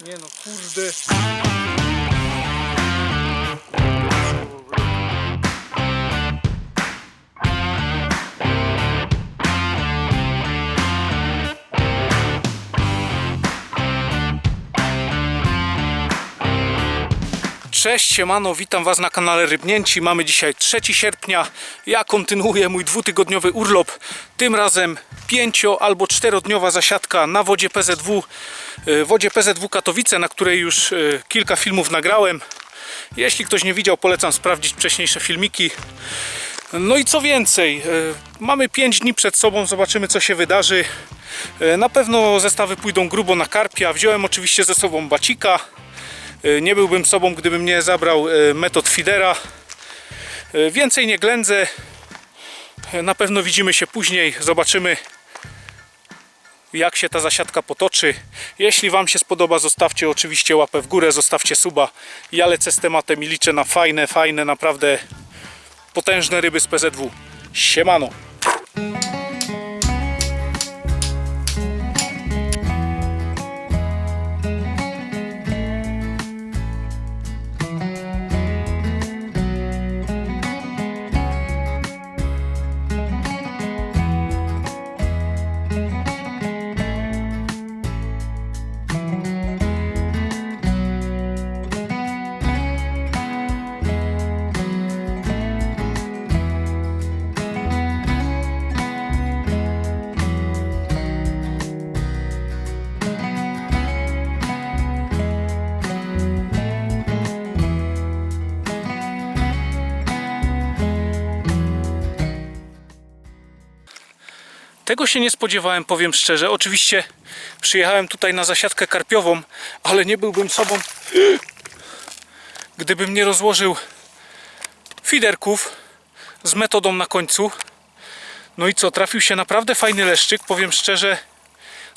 Nie no, kurde. Cześć, siemano, witam Was na kanale Rybnięci. Mamy dzisiaj 3 sierpnia. Ja kontynuuję mój dwutygodniowy urlop. Tym razem pięcio- albo czterodniowa zasiadka na wodzie PZW. y, Wodzie PZW Katowice, na której już y, kilka filmów nagrałem. Jeśli ktoś nie widział, polecam sprawdzić wcześniejsze filmiki. No i co więcej, y, mamy 5 dni przed sobą, zobaczymy co się wydarzy. Na pewno zestawy pójdą grubo na karpia. Wziąłem oczywiście ze sobą bacika. Nie byłbym sobą, gdybym nie zabrał metod feedera. Y, Więcej nie ględzę. Na pewno widzimy się później. Zobaczymy jak się ta zasiadka potoczy. Jeśli Wam się spodoba, zostawcie oczywiście łapę w górę, zostawcie suba. Ja lecę z tematem i liczę na fajne, fajne, naprawdę potężne ryby z PZW. Siemano! Tego się nie spodziewałem, powiem szczerze. Oczywiście przyjechałem tutaj na zasiadkę karpiową, ale nie byłbym sobą, gdybym nie rozłożył fiderków z metodą na końcu. No i co, trafił się naprawdę fajny leszczyk, powiem szczerze.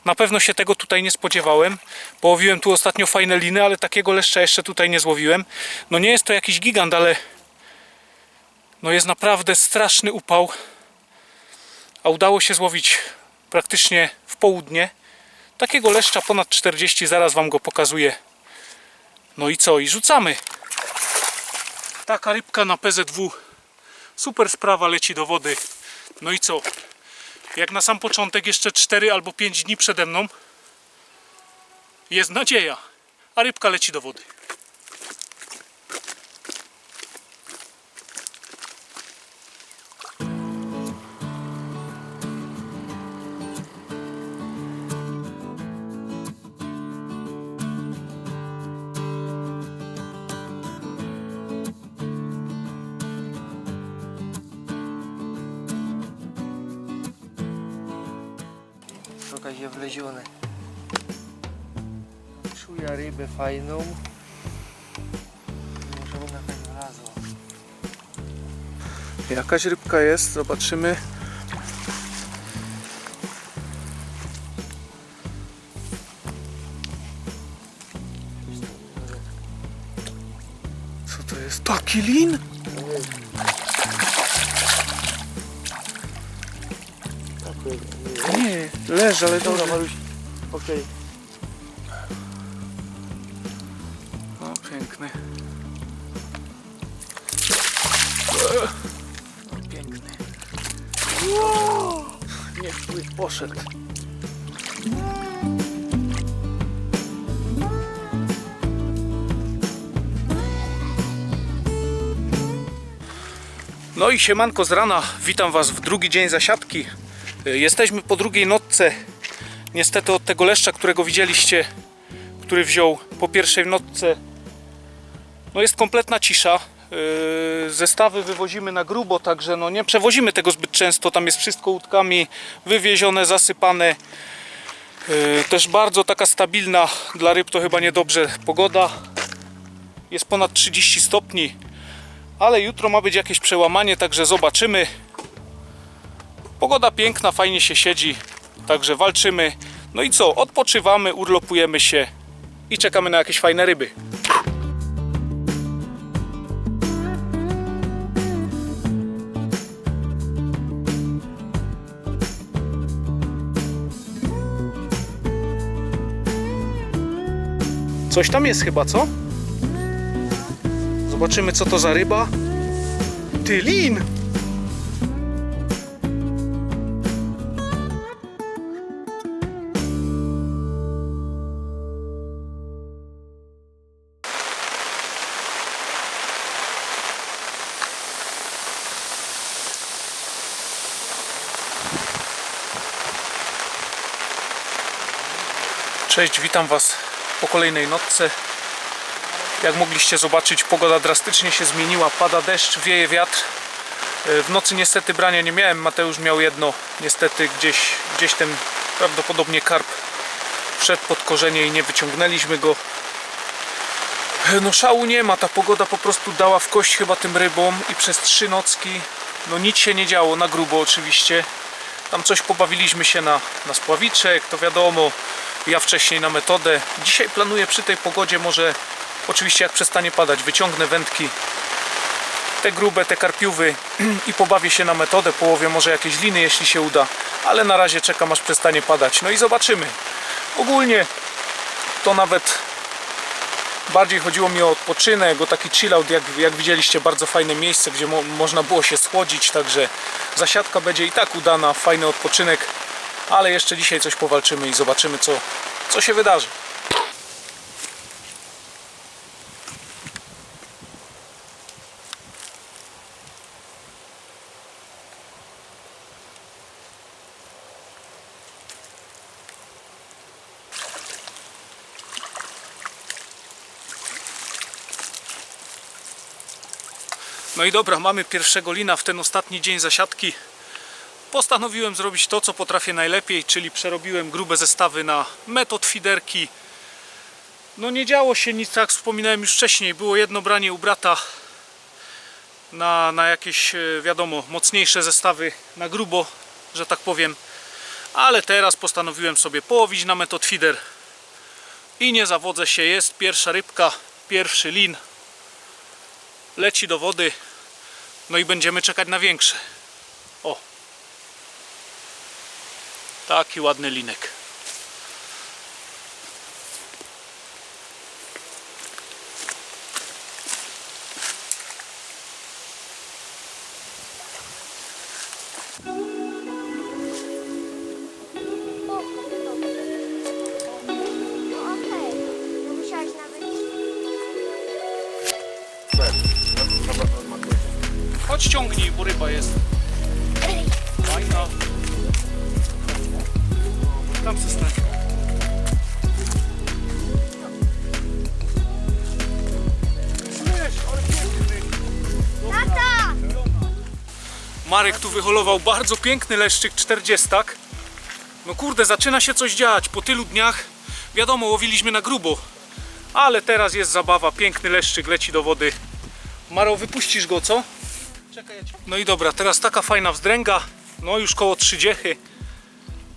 Na pewno się tego tutaj nie spodziewałem. Połowiłem tu ostatnio fajne liny, ale takiego leszcza jeszcze tutaj nie złowiłem. No nie jest to jakiś gigant, ale no jest naprawdę straszny upał a udało się złowić praktycznie w południe. Takiego leszcza ponad 40, zaraz Wam go pokazuję. No i co? I rzucamy. Taka rybka na PZW. Super sprawa, leci do wody. No i co? Jak na sam początek jeszcze 4 albo 5 dni przede mną jest nadzieja, a rybka leci do wody. Się wlezione. Czuję rybę fajną. Może ona tak wlazła. Jakaś rybka jest, zobaczymy. Co to jest? Taki lin? Leży, ale Dobra. Maruś. Okej. O, piękny. O, piękny. Niech pływ poszedł. No i siemanko z rana, witam Was w drugi dzień zasiadki. Jesteśmy po drugiej nocce. Niestety od tego leszcza, którego widzieliście, który wziął po pierwszej nocce, no jest kompletna cisza. Yy, Zestawy wywozimy na grubo, także no nie przewozimy tego zbyt często. Tam jest wszystko łódkami wywiezione, zasypane. Yy, Też bardzo taka stabilna dla ryb to chyba niedobrze pogoda. Jest ponad 30 stopni, ale jutro ma być jakieś przełamanie, także zobaczymy. Pogoda piękna, fajnie się siedzi, także walczymy. No i co? Odpoczywamy, urlopujemy się i czekamy na jakieś fajne ryby. Coś tam jest chyba, co? Zobaczymy co to za ryba. Ty, Cześć, witam Was po kolejnej nocce. Jak mogliście zobaczyć, pogoda drastycznie się zmieniła. Pada deszcz, wieje wiatr. E, W nocy niestety brania nie miałem. Mateusz miał jedno. Niestety gdzieś, gdzieś ten prawdopodobnie karp wszedł pod korzenie i nie wyciągnęliśmy go. E, No szału nie ma. Ta pogoda po prostu dała w kość chyba tym rybom i przez trzy nocki no nic się nie działo. Na grubo oczywiście. Tam coś pobawiliśmy się na, na spławiczek, to wiadomo. Ja wcześniej na metodę. Dzisiaj planuję przy tej pogodzie może, oczywiście jak przestanie padać, wyciągnę wędki, te grube, te karpiówy i pobawię się na metodę. Połowię może jakieś liny, jeśli się uda. Ale na razie czekam aż przestanie padać. No i zobaczymy. Ogólnie to nawet bardziej chodziło mi o odpoczynek, o taki chillout, jak, jak widzieliście, bardzo fajne miejsce, gdzie mo można było się schłodzić, także zasiadka będzie i tak udana, fajny odpoczynek, ale jeszcze dzisiaj coś powalczymy i zobaczymy, co, co się wydarzy. No i dobra, mamy pierwszego lina w ten ostatni dzień zasiadki. Postanowiłem zrobić to, co potrafię najlepiej, czyli przerobiłem grube zestawy na metod fiderki. No nie działo się nic, tak jak wspominałem już wcześniej. Było jedno branie u brata na, na jakieś, e, wiadomo, mocniejsze zestawy na grubo, że tak powiem. Ale teraz postanowiłem sobie połowić na metod fider. I nie zawodzę się, jest pierwsza rybka, pierwszy lin leci do wody. No i będziemy czekać na większe. Taki ładny linek. Chodź ciągnij, bo ryba jest. Fajna. Tam se stań. Wiesz, ale piękny. Tata! Marek tu wyholował bardzo piękny leszczyk 40. No kurde, zaczyna się coś dziać. Po tylu dniach, wiadomo, łowiliśmy na grubo. Ale teraz jest zabawa. Piękny leszczyk leci do wody. Maro, wypuścisz go, co? No i dobra, teraz taka fajna wzdręga. No już koło 30.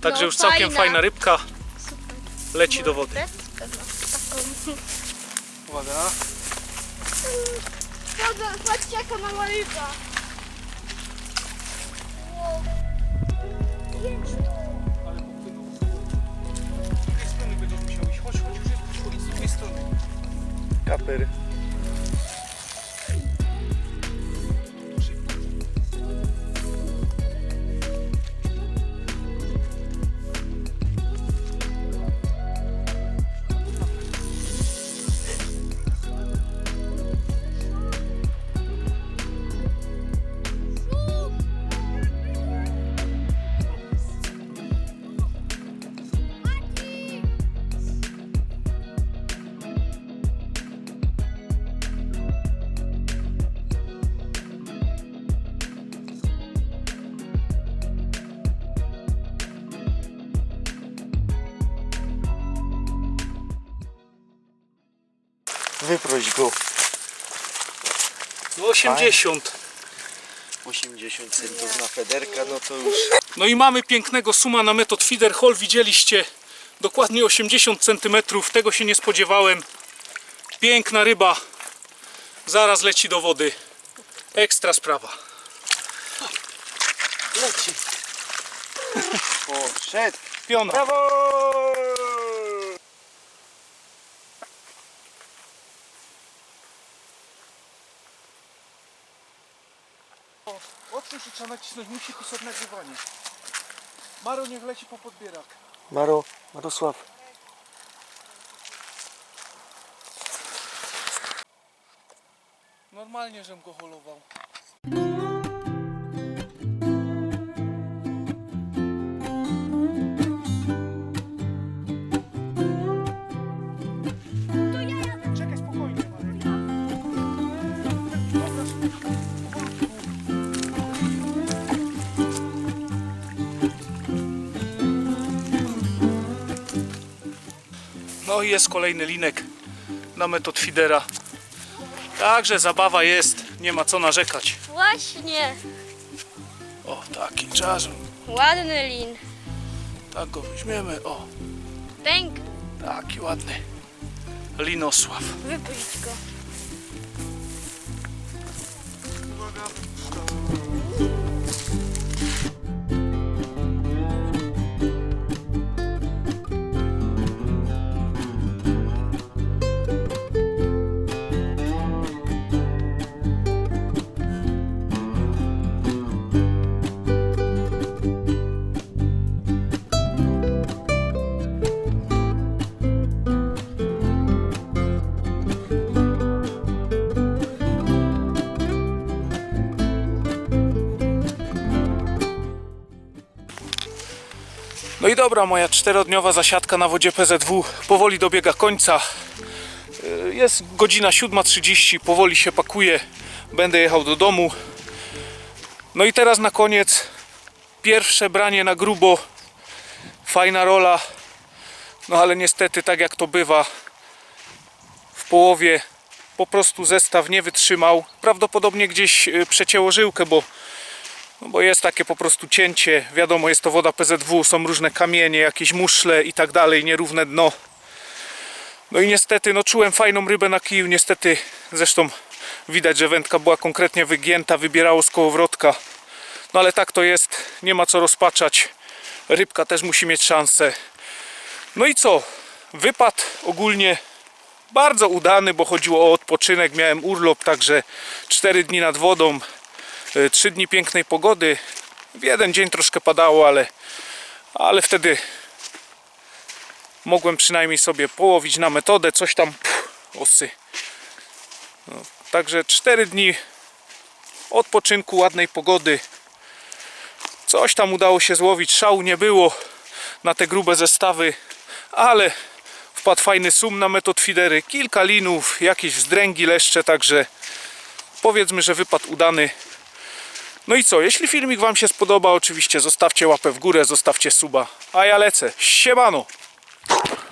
Także No, już całkiem fajna. fajna rybka. Leci do wody. Uwaga. Patrzcie jaka mała ryba. Ale popłynął. Z tej strony będziesz musiał iść. Chodź, chodź, już jest chodź z drugiej strony. Kaper. Wyproś go. No 80. 80 centów na federka, no to już No i mamy pięknego suma na metod feeder hall. Widzieliście dokładnie 80 cm. Tego się nie spodziewałem. Piękna ryba. Zaraz leci do wody. Ekstra sprawa. leci. O, szedł. Piona. Brawo! O, otwórz i trzeba nacisnąć, musi pisać nagrywanie. Maro niech leci po podbierak. Maro, Marosław. Normalnie, żem go holował. No i jest kolejny linek na metod feedera. Także zabawa jest, nie ma co narzekać. Właśnie. O, taki czas, Ładny lin. tak go weźmiemy. O, Pęk. taki ładny. Linosław. Wypuść go. No i dobra, moja czterodniowa zasiadka na wodzie PZW powoli dobiega końca. Yy, Jest godzina 7.30, powoli się pakuję, będę jechał do domu. No i teraz na koniec pierwsze branie na grubo. Fajna rola, no ale niestety tak jak to bywa w połowie po prostu zestaw nie wytrzymał. Prawdopodobnie gdzieś yy, przecięło żyłkę, bo no bo jest takie po prostu cięcie, wiadomo jest to woda PZW, są różne kamienie, jakieś muszle i tak dalej, nierówne dno. No i niestety, no czułem fajną rybę na kiju, niestety zresztą widać, że wędka była konkretnie wygięta, wybierało z kołowrotka. No ale tak to jest, nie ma co rozpaczać. Rybka też musi mieć szansę. No i co? Wypad ogólnie bardzo udany, bo chodziło o odpoczynek, miałem urlop, także 4 dni nad wodą, Trzy dni pięknej pogody. W jeden dzień troszkę padało, ale, ale wtedy mogłem przynajmniej sobie połowić na metodę, coś tam osy. No, także cztery dni odpoczynku, ładnej pogody. Coś tam udało się złowić, szału nie było na te grube zestawy, ale wpadł fajny sum na metod fidery, kilka linów, jakieś wzdręgi leszcze, także powiedzmy, że wypad udany. No i co, jeśli filmik Wam się spodoba, oczywiście zostawcie łapę w górę, zostawcie suba, a ja lecę. Siemano!